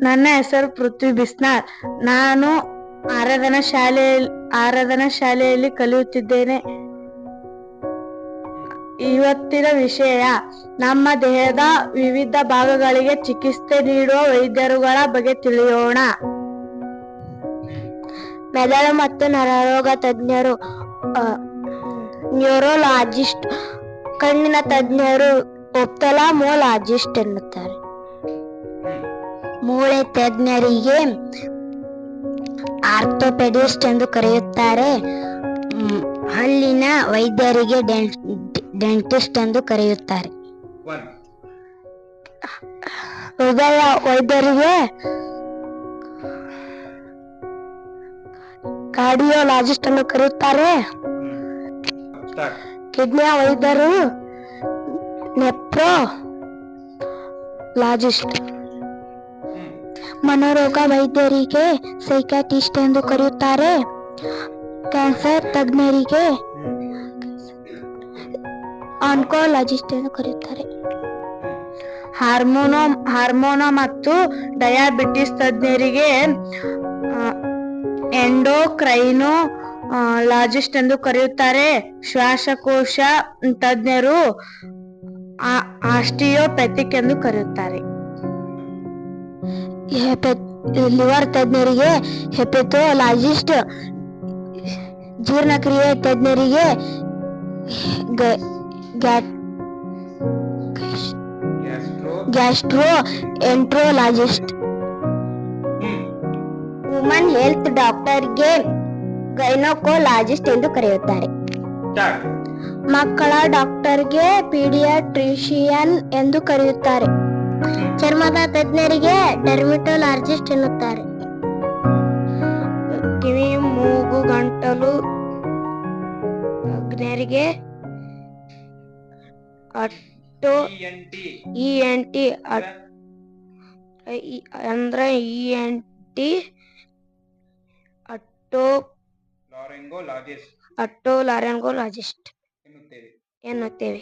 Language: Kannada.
ನನ್ನ ಹೆಸರು ಪೃಥ್ವಿ ಬಿಸ್ನಾಳ್ ನಾನು ಆರಾಧನಾ ಶಾಲೆಯಲ್ಲಿ ಆರಾಧನಾ ಶಾಲೆಯಲ್ಲಿ ಕಲಿಯುತ್ತಿದ್ದೇನೆ. ಇವತ್ತಿನ ವಿಷಯ, ನಮ್ಮ ದೇಹದ ವಿವಿಧ ಭಾಗಗಳಿಗೆ ಚಿಕಿತ್ಸೆ ನೀಡುವ ವೈದ್ಯರುಗಳ ಬಗ್ಗೆ ತಿಳಿಯೋಣ. ಮೆದುಳು ಮತ್ತು ನರರೋಗ ತಜ್ಞರು ನ್ಯೂರೋಲಾಜಿಸ್ಟ್, ಕಣ್ಣಿನ ತಜ್ಞರು ಒಪ್ತಲಾಮೋಲಾಜಿಸ್ಟ್ ಎನ್ನುತ್ತಾರೆ. ಮೂಳೆ ತಜ್ಞರಿಗೆ ಆರ್ಥೋಪೆಡಿಸ್ಟ್ ಎಂದು ಕರೆಯುತ್ತಾರೆ. ಹಲ್ಲಿನ ವೈದ್ಯರಿಗೆ ಡೆಂಟಿಸ್ಟ್ ಎಂದು ಕರೆಯುತ್ತಾರೆ. ಹೃದಯ ವೈದ್ಯರಿಗೆ ಕಾರ್ಡಿಯೋಲಾಜಿಸ್ಟ್ ಅನ್ನು ಕರೆಯುತ್ತಾರೆ. ಕಿಡ್ನಿಯ ವೈದ್ಯರು ನೆಪ್ರೋ ಲಾಜಿಸ್ಟ್. ಮನೋರೋಗ ವೈದ್ಯರಿಗೆ ಸೈಕಾಟಿಸ್ಟ್ ಎಂದು ಕರೆಯುತ್ತಾರೆ. ಕ್ಯಾನ್ಸರ್ ತಜ್ಞರಿಗೆ ಆನ್ಕೋಲಾಜಿಸ್ಟ್ ಎಂದು ಕರೆಯುತ್ತಾರೆ. ಹಾರ್ಮೋನೋ, ಹಾರ್ಮೋನ ಮತ್ತು ಡಯಾಬಿಟಿಸ್ ತಜ್ಞರಿಗೆ ಎಂಡೋಕ್ರೈನೋ ಲಾಜಿಸ್ಟ್ ಎಂದು ಕರೆಯುತ್ತಾರೆ. ಶ್ವಾಸಕೋಶ ತಜ್ಞರು ಆಸ್ಟಿಯೋಪೆಥಿಕ್ ಎಂದು ಕರೆಯುತ್ತಾರೆ. ಲಿವರ್ ತಜ್ಞರಿಗೆ ಹೆಪೆಥೋಲಾಜಿಸ್ಟ್ ಜೀರ್ಣಕ್ರಿಯೆ ತಜ್ಞರಿಗೆ ಗ್ಯಾಸ್ಟ್ರೋ ಎಂಟ್ರೋಲಾಜಿಸ್ಟ್ ವುಮನ್ ಹೆಲ್ತ್ ಡಾಕ್ಟರ್ಗೆ ಗೈನೋಕೋಲಾಜಿಸ್ಟ್ ಎಂದು ಕರೆಯುತ್ತಾರೆ. ಮಕ್ಕಳ ಡಾಕ್ಟರ್ಗೆ ಪೀಡಿಯಾಟ್ರಿಷಿಯನ್ ಎಂದು ಕರೆಯುತ್ತಾರೆ. ಚರ್ಮದ ತಜ್ಞರಿಗೆ ಡರ್ಮಿಟೋಲಾಜಿಸ್ಟ್ ಎನ್ನುತ್ತಾರೆ ಕಿವಿ ಮೂಗು ಗಂಟಲು ತಜ್ಞರಿಗೆ ಅಟ್ಟೋ N T E N T ಅಂದ್ರೆ E N T otolaryngologist otolaryngologist ಎನ್ನುತ್ತೇವೆ ಎನ್ನುತ್ತೇವೆ